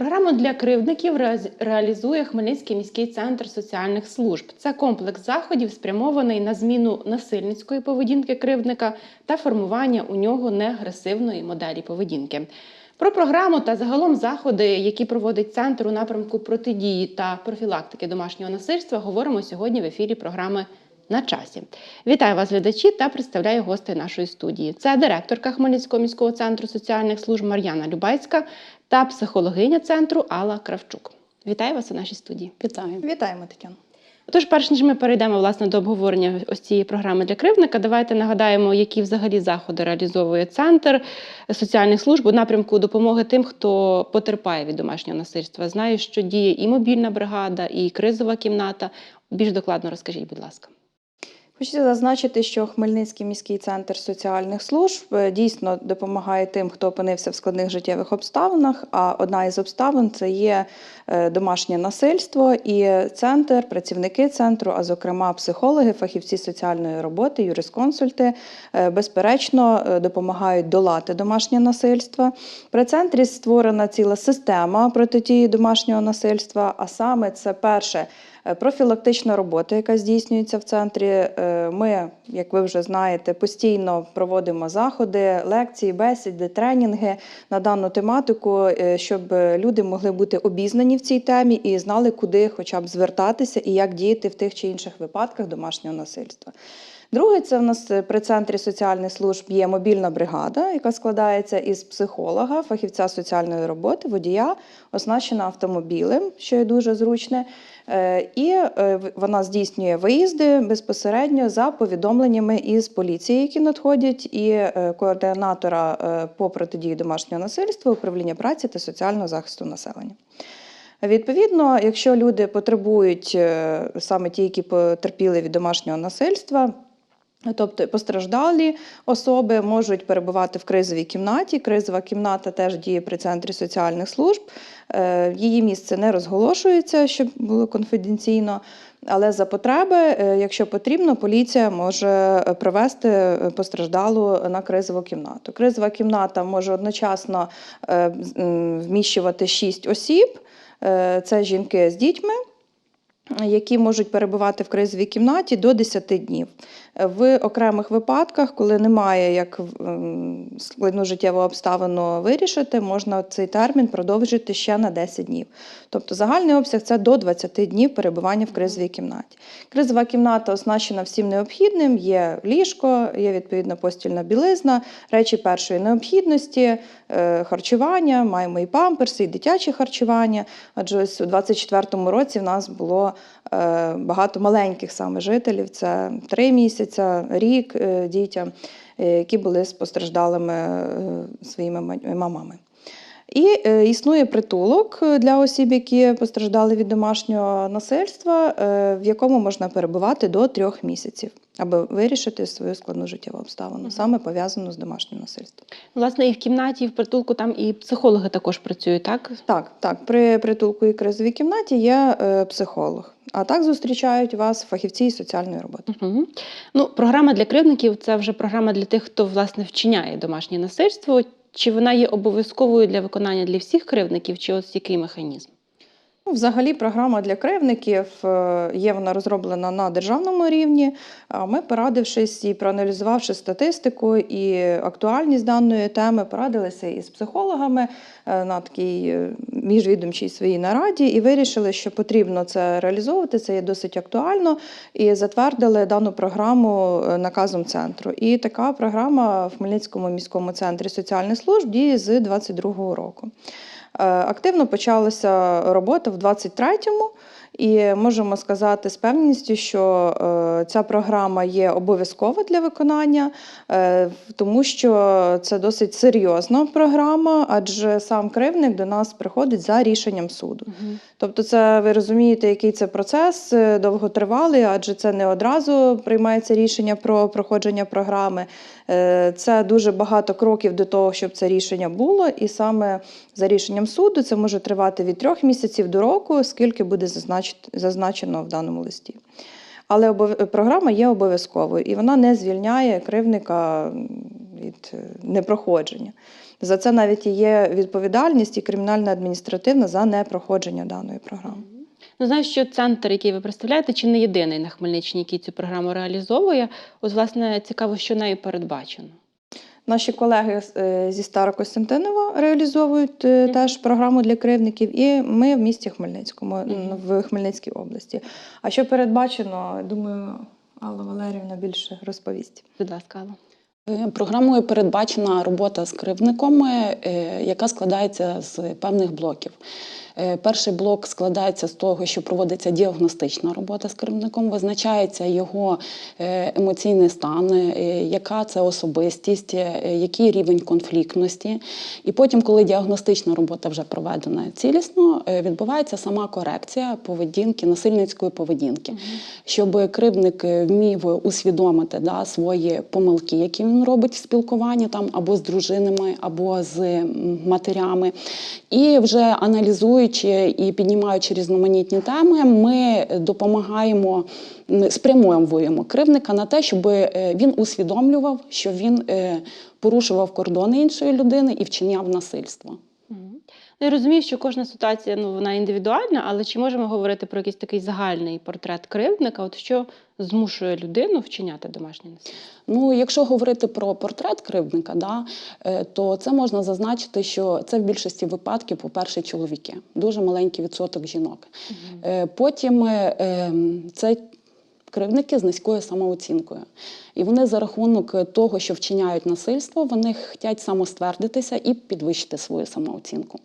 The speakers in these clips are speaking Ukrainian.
Програму для кривдників реалізує Хмельницький міський центр соціальних служб. Це комплекс заходів, спрямований на зміну насильницької поведінки кривдника та формування у нього неагресивної моделі поведінки. Про програму та загалом заходи, які проводить центр у напрямку протидії та профілактики домашнього насильства, говоримо сьогодні в ефірі програми на часі. Вітаю вас, глядачі, та представляю гостей нашої студії. Це директорка Хмельницького міського центру соціальних служб Мар'яна Любайська та психологиня центру Алла Кравчук. Вітаю вас у нашій студії. Вітаю. Вітаємо, Тетяна. Отож, перш ніж ми перейдемо власне до обговорення ось цієї програми для кривдника, давайте нагадаємо, які взагалі заходи реалізовує центр соціальних служб у напрямку допомоги тим, хто потерпає від домашнього насильства. Знаю, що діє і мобільна бригада, і кризова кімната. Більш докладно розкажіть, будь ласка. Хочу зазначити, що Хмельницький міський центр соціальних служб е, дійсно допомагає тим, хто опинився в складних життєвих обставинах. А одна із обставин це є е, домашнє насильство, і центр, працівники центру, а зокрема психологи, фахівці соціальної роботи, юрисконсульти, е, безперечно допомагають долати домашнє насильство. При центрі створена ціла система протидії домашнього насильства. А саме це перше. Е, Профілактична робота, яка здійснюється в центрі. Е, Ми, як ви вже знаєте, постійно проводимо заходи, лекції, бесіди, тренінги на дану тематику, е, щоб люди могли бути обізнані в цій темі і знали, куди хоча б звертатися і як діяти в тих чи інших випадках домашнього насильства. Друге, це в нас при центрі соціальних служб є мобільна бригада, яка складається із психолога, фахівця соціальної роботи, водія, оснащена автомобілем, що є дуже зручне. Е, І е, вона здійснює виїзди безпосередньо за повідомленнями із поліції, які надходять, і е, координатора по протидії домашнього насильства, управління праці та соціального захисту населення. Відповідно, якщо люди потребують саме ті, які потерпіли від домашнього насильства, Тобто постраждалі особи можуть перебувати в кризовій кімнаті. Кризова кімната теж діє при центрі соціальних служб. Е, Її місце не розголошується, щоб було конфіденційно. Але за потреби, е, якщо потрібно, поліція може е, привести постраждалу на кризову кімнату. Кризова кімната може одночасно вміщувати 6 осіб. Це жінки з дітьми які можуть перебувати в кризовій кімнаті до 10 днів. В окремих випадках, коли немає як м, складну життєву обставину вирішити, можна цей термін продовжити ще на 10 днів. Тобто загальний обсяг це до 20 днів перебування в кризовій кімнаті. Кризова кімната оснащена всім необхідним: є ліжко, є відповідна постільна білизна, речі першої необхідності, е, харчування, маємо і памперси, і дитяче харчування. Адже ось у 24-му році в нас було багато маленьких саме жителів, це три місяці, рік е, дітям, е, які були з постраждалими е, своїми мамами. І е, існує притулок е, для осіб, які постраждали від домашнього насильства, е, в якому можна перебувати до трьох місяців, аби вирішити свою складну життєву обставину, саме пов'язану з домашнім насильством. Власне, і в кімнаті, і в притулку там і психологи також працюють, так? Так, так, при притулку і кризовій кімнаті є е, психолог. А так зустрічають вас фахівці із соціальної роботи. Угу. Ну, програма для кривдників це вже програма для тих, хто власне вчиняє домашнє насильство. Чи вона є обов'язковою для виконання для всіх кривдників, чи ось який механізм? Ну, Взагалі, програма для кривдників е, є вона розроблена на державному рівні. Ми, порадившись і проаналізувавши статистику і актуальність даної теми, порадилися із психологами е, на такій е, міжвідомчій своїй нараді і вирішили, що потрібно це реалізовувати. Це є досить актуально, і затвердили дану програму наказом центру. І така програма в Хмельницькому міському центрі соціальних служб діє з 2022 року. Е, Активно почалася робота в 23-му, і можемо сказати з певністю, що е, ця програма є обов'язкова для виконання, е, тому що це досить серйозна програма, адже сам кривник до нас приходить за рішенням суду. Тобто, це ви розумієте, який це процес е, довготривалий, адже це не одразу приймається рішення про проходження програми. Це дуже багато кроків до того, щоб це рішення було, і саме за рішенням суду це може тривати від трьох місяців до року, скільки буде зазнач- зазначено в даному листі. Але програма є обов'язковою і вона не звільняє кривника від е, непроходження. За це навіть і є відповідальність і кримінальна адміністративна за непроходження даної програми. Ну, знаю, що центр, який ви представляєте, чи не єдиний на Хмельниччині, який цю програму реалізовує. От, власне, цікаво, що нею передбачено. Наші колеги е, зі Старокостянтинова реалізовують е, теж програму для кривдників, і ми в місті Хмельницькому, Мгм. в Хмельницькій області. А що передбачено, думаю, Алла Валерівна більше розповість. Будь ласка, Алла. Е, Програмою передбачена робота з кривдником, е, яка складається з певних блоків. Е, Перший блок складається з того, що проводиться діагностична робота з кривдником, визначається його е, емоційний стан, е, яка це особистість, який рівень конфліктності. І потім, коли діагностична робота вже проведена цілісно, відбувається сама корекція поведінки, насильницької поведінки, щоб кривдник е, вмів усвідомити да, свої помилки, які він робить в спілкуванні там або з дружинами, або з матерями. І вже аналізуючи і піднімаючи різноманітні теми, ми допомагаємо, спрямовуємо кривника на те, щоб е, він усвідомлював, що він е, порушував кордони іншої людини і вчиняв насильство. Ну, я розумію, що кожна ситуація ну, вона індивідуальна, але чи можемо говорити про якийсь такий загальний портрет кривдника, от що змушує людину вчиняти домашнє насильство? Ну, якщо говорити про портрет кривдника, да, е, то це можна зазначити, що це в більшості випадків, по-перше, чоловіки, дуже маленький відсоток жінок. Е, Потім е, ем, це кривдники з низькою самооцінкою. І вони за рахунок того, що вчиняють насильство, вони хочуть самоствердитися і підвищити свою самооцінку.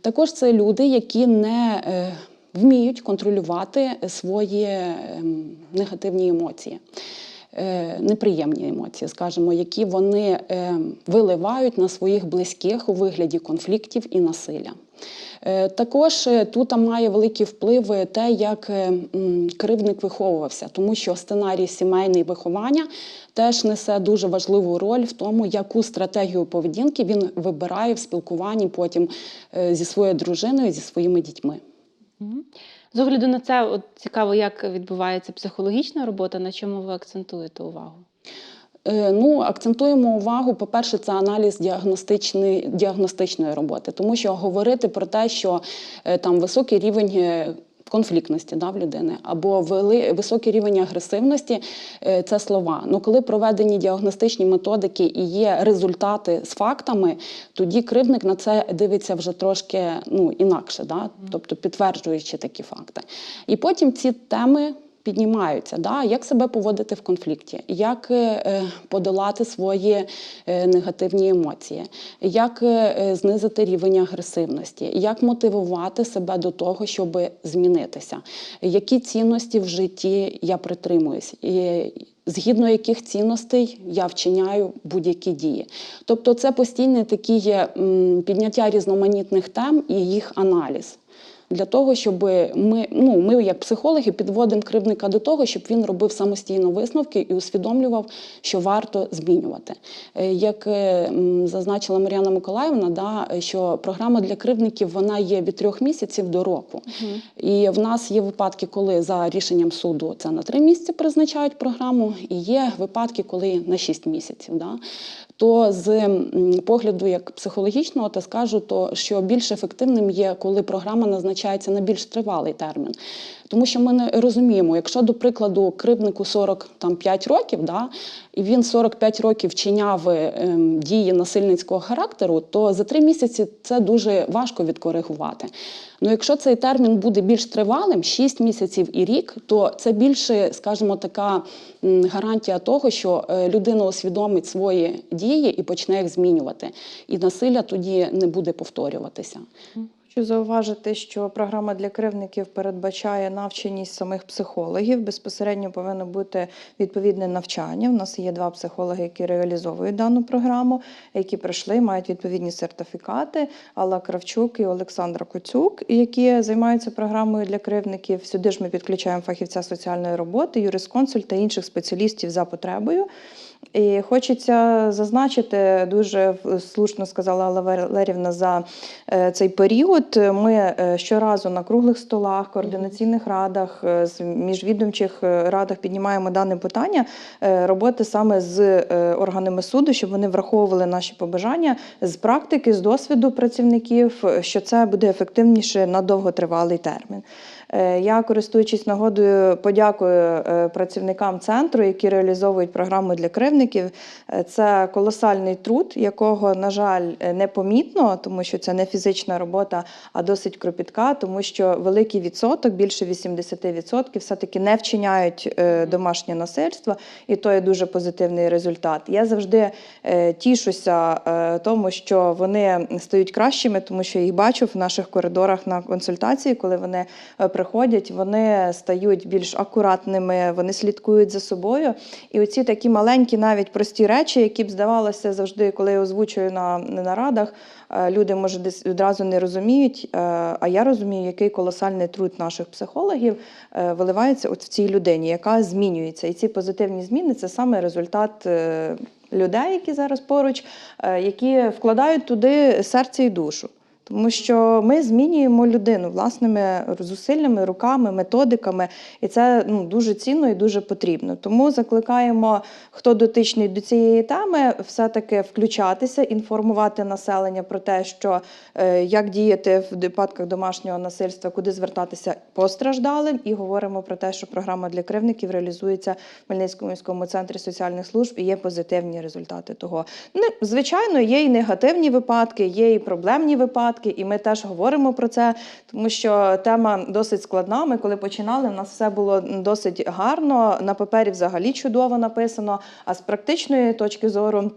Також це люди, які не вміють контролювати свої ем, негативні емоції. е, Неприємні емоції, скажімо, які вони е, виливають на своїх близьких у вигляді конфліктів і насилля. Е, Також е, тут має великий вплив те, як м, кривдник виховувався, тому що сценарій сімейний виховання теж несе дуже важливу роль в тому, яку стратегію поведінки він вибирає в спілкуванні потім зі своєю дружиною, зі своїми дітьми. З огляду на це, от цікаво, як відбувається психологічна робота, на чому ви акцентуєте увагу? Е, Ну, акцентуємо увагу, по-перше, це аналіз діагностичної, діагностичної роботи, тому що говорити про те, що е, там високий рівень. Конфліктності да, в людини або вели, високий рівень агресивності е, це слова. Ну коли проведені діагностичні методики і є результати з фактами, тоді кривдник на це дивиться вже трошки ну, інакше, да? тобто підтверджуючи такі факти. І потім ці теми піднімаються, да? як себе поводити в конфлікті, як е, подолати свої е, негативні емоції, як е, знизити рівень агресивності, як мотивувати себе до того, щоб змінитися, які цінності в житті я притримуюсь. Згідно яких цінностей я вчиняю будь-які дії. Тобто це постійне такі підняття різноманітних тем і їх аналіз для того, щоб ми, ну, ми, як психологи, підводимо кривника до того, щоб він робив самостійно висновки і усвідомлював, що варто змінювати. Е, Як е, зазначила Мар'яна Миколаївна, да, що програма для кривдників вона є від трьох місяців до року. І в нас є випадки, коли за рішенням суду це на три місяці призначають програму, і є випадки, коли на шість місяців. Да? То з погляду як психологічного, то скажу, то що більш ефективним є, коли програма назначається на більш тривалий термін. Тому що ми не розуміємо, якщо, до прикладу, кривднику 45 років, да, і він 45 років вчиняв ем, дії насильницького характеру, то за три місяці це дуже важко відкоригувати. Ну, якщо цей термін буде більш тривалим, 6 місяців і рік, то це більше, скажімо, така гарантія того, що е, людина усвідомить свої дії і почне їх змінювати. І насилля тоді не буде повторюватися. Хочу зауважити, що програма для кривдників передбачає навченість самих психологів. Безпосередньо повинно бути відповідне навчання. У нас є два психологи, які реалізовують дану програму, які пройшли, мають відповідні сертифікати. Алла Кравчук і Олександра Коцюк, які займаються програмою для кривдників. Сюди ж ми підключаємо фахівця соціальної роботи, юрисконсульта та інших спеціалістів за потребою. І хочеться зазначити, дуже слушно сказала Алла Валерівна за е, цей період. Ми е, щоразу на круглих столах, координаційних радах, е, міжвідомчих радах піднімаємо дане питання роботи саме з органами суду, щоб вони враховували наші побажання з практики, з досвіду працівників, що це буде ефективніше на довготривалий термін. Е, Я, користуючись нагодою, подякую е, працівникам центру, які реалізовують програму для кривників. Е, Це колосальний труд, якого, на жаль, непомітно, тому що це не фізична робота, а досить кропітка, тому що великий відсоток, більше 80%, все-таки не вчиняють домашнє насильство, і то є дуже позитивний результат. Я завжди тішуся тому, що вони стають кращими, тому що я їх бачу в наших коридорах на консультації, коли вони е, приходять, вони стають більш акуратними, вони слідкують за собою. І оці такі маленькі, навіть прості речі, які б здавалося завжди, коли я озвучую на нарадах, е, люди може десь одразу не розуміють. е, А я розумію, який колосальний труд наших психологів е, виливається от в цій людині, яка змінюється. І ці позитивні зміни це саме результат. Людей, які зараз поруч, які вкладають туди серце і душу. Тому що ми змінюємо людину власними зусиллями, руками, методиками, і це ну, дуже цінно і дуже потрібно. Тому закликаємо, хто дотичний до цієї теми, все-таки включатися, інформувати населення про те, що е, як діяти в випадках домашнього насильства, куди звертатися постраждалим, і говоримо про те, що програма для кривників реалізується в Хмельницькому міському центрі соціальних служб і є позитивні результати того. Ну, звичайно, є і негативні випадки, є і проблемні випадки, і ми теж говоримо про це, тому що тема досить складна. Ми коли починали, у нас все було досить гарно. На папері взагалі чудово написано. А з практичної точки зору.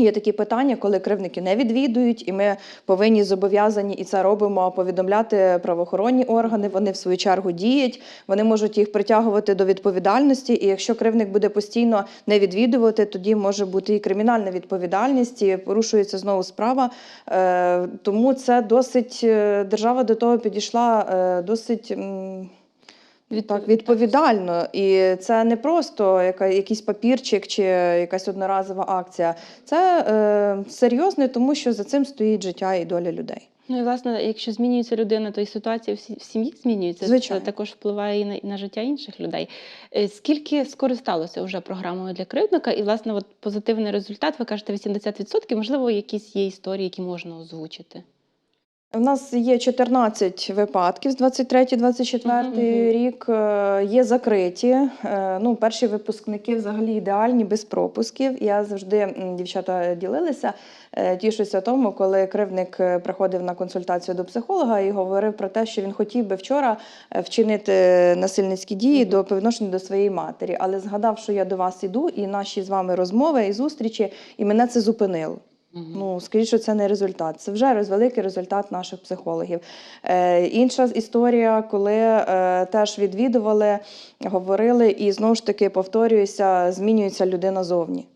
Є такі питання, коли кривники не відвідують, і ми повинні зобов'язані і це робимо повідомляти правоохоронні органи. Вони в свою чергу діють, вони можуть їх притягувати до відповідальності. І якщо кривник буде постійно не відвідувати, тоді може бути і кримінальна відповідальність, і порушується знову справа. Е, Тому це досить е, держава до того підійшла е, досить. Так, відповідально. І це не просто яка, якийсь папірчик чи якась одноразова акція. Це е, серйозне, тому що за цим стоїть життя і доля людей. Ну і власне, якщо змінюється людина, то і ситуація в сім'ї змінюється. Звичайно. Це також впливає і на, і на життя інших людей. Е, Скільки скористалося вже програмою для кривдника? І власне, от позитивний результат, ви кажете, 80%, можливо, якісь є історії, які можна озвучити. У нас є 14 випадків з 23-24 Мгм, мгм. рік. е, Є закриті. Е, Ну, перші випускники взагалі ідеальні, без пропусків. Я завжди дівчата ділилися. е, Тішуся тому, коли кривник приходив на консультацію до психолога і говорив про те, що він хотів би вчора вчинити насильницькі дії до по до своєї матері, але згадав, що я до вас іду, і наші з вами розмови і зустрічі, і мене це зупинило. Ну, скажіть, це не результат. Це вже великий результат наших психологів. Е, інша історія, коли е, теж відвідували, говорили, і знову ж таки повторююся, змінюється людина зовні.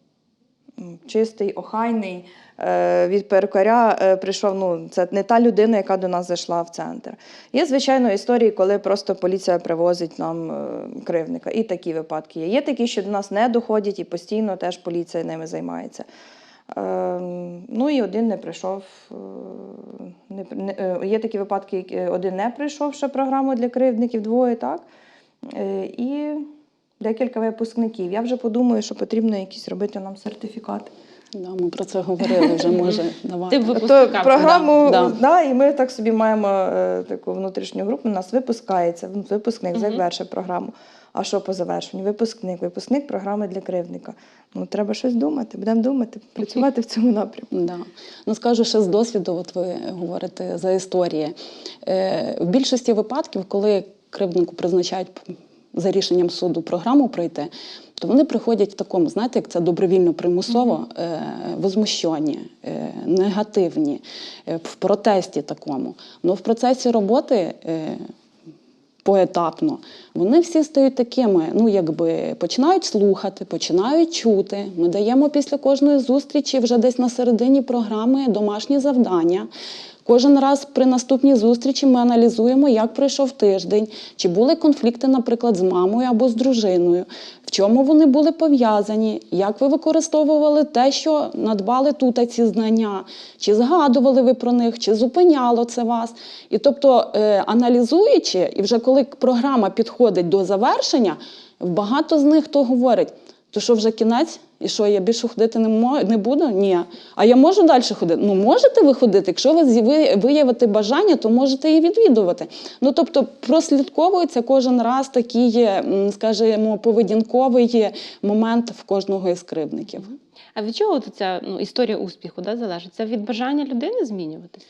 Чистий, охайний. е, Від перукаря е, прийшов. Ну, це не та людина, яка до нас зайшла в центр. Є, звичайно, історії, коли просто поліція привозить нам е, кривника. І такі випадки є. Є такі, що до нас не доходять, і постійно теж поліція ними займається. Ем, Ну і один не прийшов. е, е, є такі випадки, які один не прийшов ще програму для кривдників, двоє, так? Е, І декілька випускників. Я вже подумаю, що потрібно якісь робити нам сертифікати. Да, ми про це говорили, вже може давати. Ти в- програму, да, да, да. і ми так собі маємо е, таку внутрішню групу. У нас випускається випускник, завершив програму. А що по завершенню? Випускник, випускник програми для кривдника. Ну треба щось думати. Будемо думати, працювати в цьому напрямку. Да. Ну, скажу ще з досвіду, от ви говорите за історії. Е, в більшості випадків, коли кривднику призначають за рішенням суду програму пройти, то вони приходять в такому, знаєте, як це добровільно примусово, е, возмущені, е, негативні, е, в протесті такому. Ну, в процесі роботи. Е, поетапно, вони всі стають такими, ну якби починають слухати, починають чути. Ми даємо після кожної зустрічі вже десь на середині програми домашні завдання. Кожен раз при наступній зустрічі ми аналізуємо, як пройшов тиждень, чи були конфлікти, наприклад, з мамою або з дружиною, в чому вони були пов'язані, як ви використовували те, що надбали тут ці знання, чи згадували ви про них, чи зупиняло це вас. І тобто, е, аналізуючи, і вже коли програма підходить до завершення, багато з них хто говорить. То що вже кінець? І що я більше ходити не мо- не буду? Ні. А я можу далі ходити? Ну можете ви ходити. Якщо ви зі- ви виявите бажання, то можете і відвідувати. Ну тобто прослідковується кожен раз такий, скажімо, поведінковий момент в кожного із кривдників. А від чого ця ну, історія успіху да, залежить? Це від бажання людини змінюватись?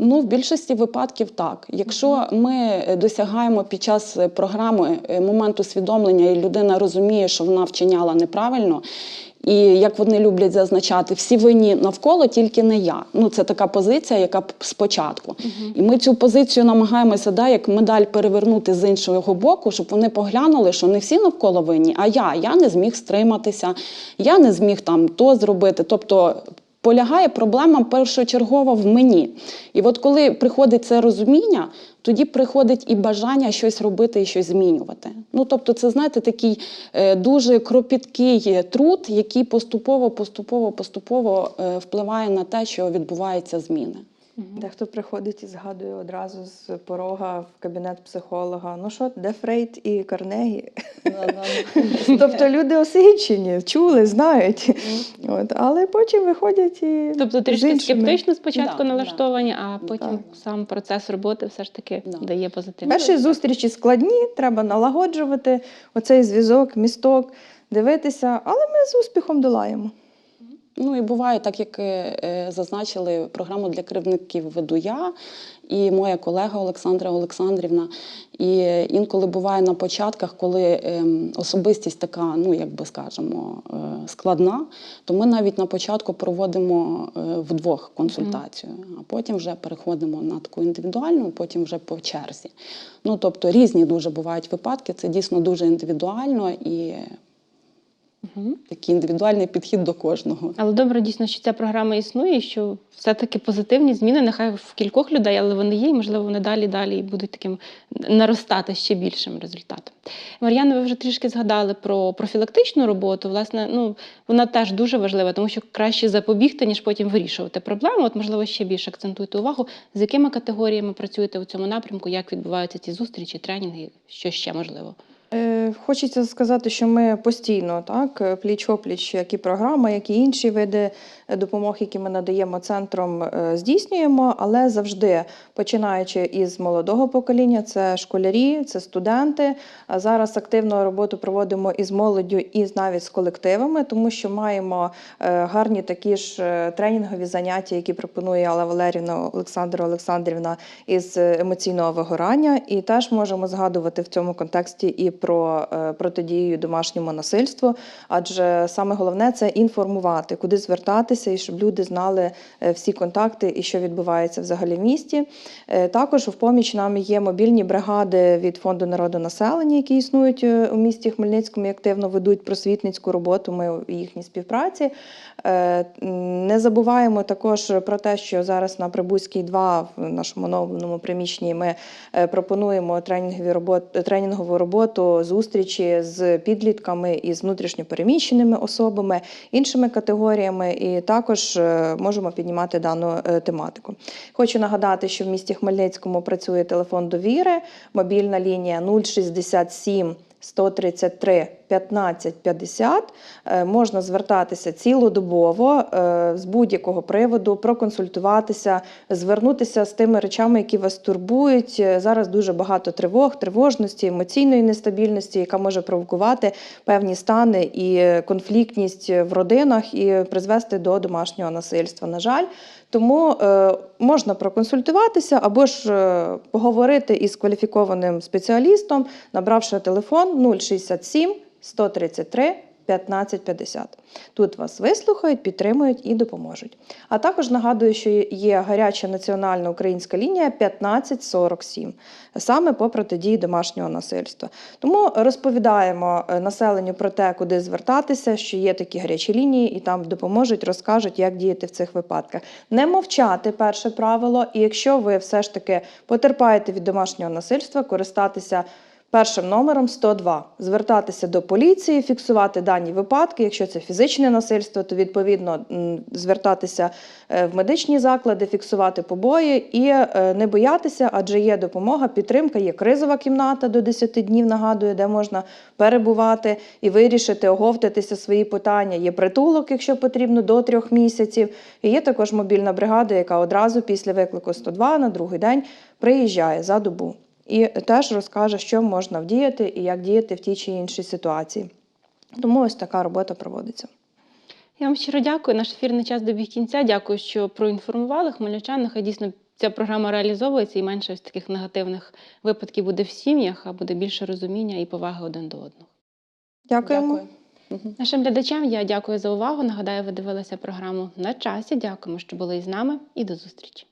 Ну, в більшості випадків так. Якщо ми досягаємо під час програми е, моменту усвідомлення, і людина розуміє, що вона вчиняла неправильно. І як вони люблять зазначати, всі винні навколо, тільки не я. Ну це така позиція, яка спочатку. І ми цю позицію намагаємося, да, як медаль перевернути з іншого боку, щоб вони поглянули, що не всі навколо винні, а я. Я не зміг стриматися, я не зміг там то зробити. Тобто полягає проблема першочергово в мені. І от коли приходить це розуміння, тоді приходить і бажання щось робити і щось змінювати. Ну тобто, це знаєте, такий е, дуже кропіткий труд, який поступово, поступово, поступово е, впливає на те, що відбуваються зміни. Дехто приходить і згадує одразу з порога в кабінет психолога. Ну що, де Фрейд і Карнегі? тобто люди освічені, чули, знають. От, але потім виходять і Тобто трішки скептично спочатку Да, налаштовані, а потім Так. сам процес роботи все ж таки Да. дає позитивний. Перші зустрічі складні, треба налагоджувати оцей зв'язок, місток, дивитися, але ми з успіхом долаємо. Ну і буває, так як е, е, зазначили, програму для кривдників веду я і моя колега Олександра Олександрівна. І е, інколи буває на початках, коли ем, особистість така, ну як би скажемо, складна, то ми навіть на початку проводимо вдвох консультацію, а потім вже переходимо на таку індивідуальну, потім вже по черзі. Ну тобто різні дуже бувають випадки, це дійсно дуже індивідуально і. Такий індивідуальний підхід до кожного. Але добре, дійсно, що ця програма існує, що все-таки позитивні зміни, нехай в кількох людей, але вони є, і можливо, вони далі далі будуть таким наростати ще більшим результатом. Мар'яна, ви вже трішки згадали про профілактичну роботу. Власне, ну вона теж дуже важлива, тому що краще запобігти, ніж потім вирішувати проблему. От, можливо, ще більше акцентуйте увагу, з якими категоріями працюєте у цьому напрямку, як відбуваються ці зустрічі, тренінги, що ще можливо. Е, Хочеться сказати, що ми постійно так пліч-опліч, як і програма, як і інші види допомог, які ми надаємо центром, е, здійснюємо, але завжди починаючи із молодого покоління, це школярі, це студенти. Зараз активну роботу проводимо із молоддю, і навіть з колективами, тому що маємо е, гарні такі ж е, тренінгові заняття, які пропонує Алла Валерівна Олександра Олександрівна із емоційного вигорання, і теж можемо згадувати в цьому контексті і про протидію домашньому насильству. Адже саме головне це інформувати, куди звертатися, і щоб люди знали е, всі контакти і що відбувається взагалі в місті. Е, Також в поміч нам є мобільні бригади від фонду народу населення, які існують е, у місті Хмельницькому і активно ведуть просвітницьку роботу. Ми у їхній співпраці. Не забуваємо також про те, що зараз на Прибузькій 2 в нашому новому приміщенні ми пропонуємо тренінгові робот, тренінгову роботу, зустрічі з підлітками і з внутрішньопереміщеними особами, іншими категоріями, і також е, можемо піднімати дану е, тематику. Хочу нагадати, що в місті Хмельницькому працює телефон довіри, мобільна лінія 067 133 15 50. Е, Можна звертатися цілодобово е, з будь-якого приводу, проконсультуватися, звернутися з тими речами, які вас турбують. Е, Зараз дуже багато тривог, тривожності, емоційної нестабільності, яка може провокувати певні стани і конфліктність в родинах і призвести до домашнього насильства. На жаль, тому можна проконсультуватися або ж поговорити із кваліфікованим спеціалістом, набравши телефон 067 133 1550. Тут вас вислухають, підтримують і допоможуть. А також нагадую, що є гаряча національна українська лінія 1547, саме по протидії домашнього насильства. Тому розповідаємо е, населенню про те, куди звертатися, що є такі гарячі лінії, і там допоможуть, розкажуть, як діяти в цих випадках. Не мовчати перше правило, і якщо ви все ж таки потерпаєте від домашнього насильства, користатися. Першим номером 102 звертатися до поліції, фіксувати дані випадки. Якщо це фізичне насильство, то відповідно звертатися е, в медичні заклади, фіксувати побої і е, не боятися, адже є допомога, підтримка, є кризова кімната до 10 днів. Нагадую, де можна перебувати і вирішити, оговтатися свої питання. Є притулок, якщо потрібно, до трьох місяців. І є також мобільна бригада, яка одразу після виклику 102 на другий день приїжджає за добу і теж розкаже, що можна вдіяти і як діяти в тій чи іншій ситуації. Тому ось така робота проводиться. Я вам щиро дякую. Наш ефірний час добіг кінця. Дякую, що проінформували хмельничан. Нехай дійсно ця програма реалізовується і менше ось таких негативних випадків буде в сім'ях, а буде більше розуміння і поваги один до одного. Дякуємо. Мгм. Нашим глядачам я дякую за увагу. Нагадаю, ви дивилися програму на часі. Дякуємо, що були із нами, і до зустрічі.